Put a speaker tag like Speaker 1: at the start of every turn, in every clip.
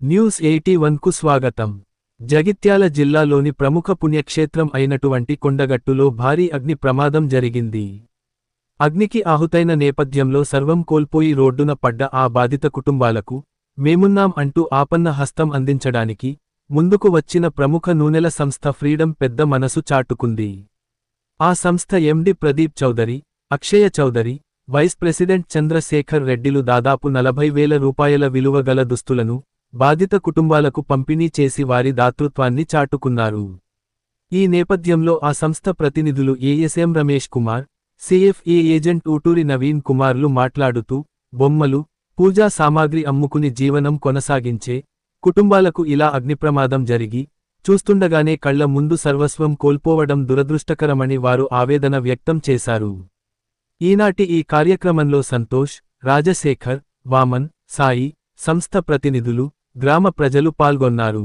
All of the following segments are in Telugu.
Speaker 1: న్యూస్ ఎయిటీ కు స్వాగతం. జగిత్యాల జిల్లాలోని ప్రముఖ పుణ్యక్షేత్రం అయినటువంటి కొండగట్టులో భారీ అగ్ని ప్రమాదం జరిగింది. అగ్నికి ఆహుతైన నేపథ్యంలో సర్వం కోల్పోయి రోడ్డున పడ్డ ఆ బాధిత కుటుంబాలకు మేమున్నాం అంటూ ఆపన్న హస్తం అందించడానికి ముందుకు వచ్చిన ప్రముఖ నూనెల సంస్థ ఫ్రీడమ్ పెద్ద మనసు చాటుకుంది. ఆ సంస్థ MD Pradeep Chaudhary Akshaya Chaudhary vice president Chandrashekar రెడ్డిలు దాదాపు నలభై వేల రూపాయల విలువ గల దుస్తులను బాధిత కుటుంబాలకు పంపిణీ చేసి వారి దాతృత్వాన్ని చాటుకున్నారు. ఈ నేపథ్యంలో ఆ సంస్థ ప్రతినిధులు ASM Ramesh Kumar CFA agent Ooturi Naveen కుమార్లు మాట్లాడుతూ బొమ్మలు పూజా సామాగ్రి అమ్ముకుని జీవనం కొనసాగించే కుటుంబాలకు ఇలా అగ్నిప్రమాదం జరిగి చూస్తుండగానే కళ్ళ ముందు సర్వస్వం కోల్పోవడం దురదృష్టకరమని వారు ఆవేదన వ్యక్తం చేశారు. ఈనాటి ఈ కార్యక్రమంలో సంతోష్ రాజశేఖర్ వామన్ సాయి సంస్థ ప్రతినిధులు గ్రామ ప్రజలు పాల్గొన్నారు.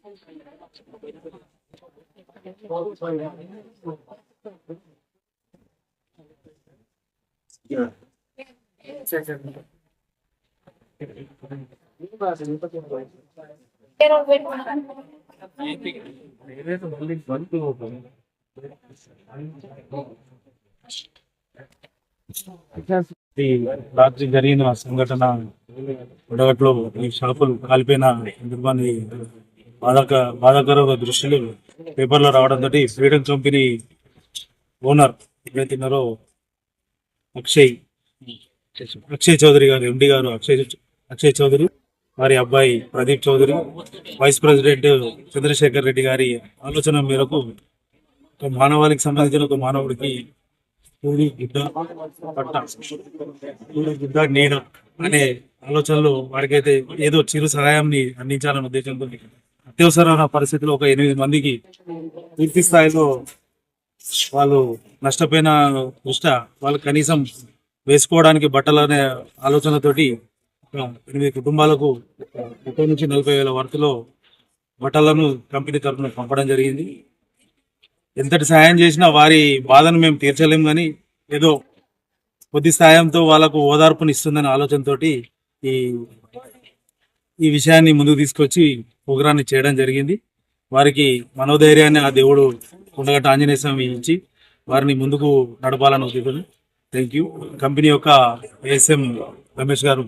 Speaker 2: Roger!
Speaker 3: ఈ రాత్రి జరిగిన సంఘటన ఉడగట్లో ఈ షాపులు కాలిపోయిన సందర్భాన్ని బాధాక బాధాకర దృష్టిలో పేపర్లో రావడం తోటి ఫ్రీడమ్ కంపెనీ ఓనర్ ఎవరైతే ఉన్నారో అక్షయ్. అక్షయ్ చౌదరి గారు ఎండి గారు అక్షయ్ అక్షయ్ చౌదరి వారి అబ్బాయి ప్రదీప్ చౌదరి వైస్ ప్రెసిడెంట్ చంద్రశేఖర్ రెడ్డి గారి ఆలోచన మేరకు ఒక మానవాళికి సంబంధించిన ఒక మానవుడికి పూడి గుడ్డ పట్ట పూడి గుడ్డ నీడ అనే ఆలోచనలో వారికైతే ఏదో చిరు సహాయాన్ని అందించాలనే ఉద్దేశంతో అత్యవసరమైన పరిస్థితిలో ఒక ఎనిమిది మందికి పూర్తి స్థాయిలో వాళ్ళు నష్టపోయిన దృష్ట వాళ్ళు కనీసం వేసుకోవడానికి బట్టలు అనే ఆలోచనతోటి ఎనిమిది కుటుంబాలకు ముప్పై నుంచి నలభై వేల వరకులో బట్టలను కంపెనీ తరఫున పంపడం జరిగింది. ఎంతటి సాయం చేసినా వారి బాధను మేము తీర్చలేము కానీ ఏదో కొద్ది సాయంతో వాళ్ళకు ఓదార్పుని ఇస్తుందనే ఆలోచనతోటి ఈ ఈ విషయాన్ని ముందుకు తీసుకొచ్చి ప్రోగ్రాన్ని చేయడం జరిగింది. వారికి మనోధైర్యాన్ని ఆ దేవుడు ఉండగట్ట ఆంజనేయ స్వామి ఇచ్చి వారిని ముందుకు నడపాలని ఉద్దేశం థ్యాంక్ యూ కంపెనీ యొక్క ఏఎస్ఎం రమేష్ గారు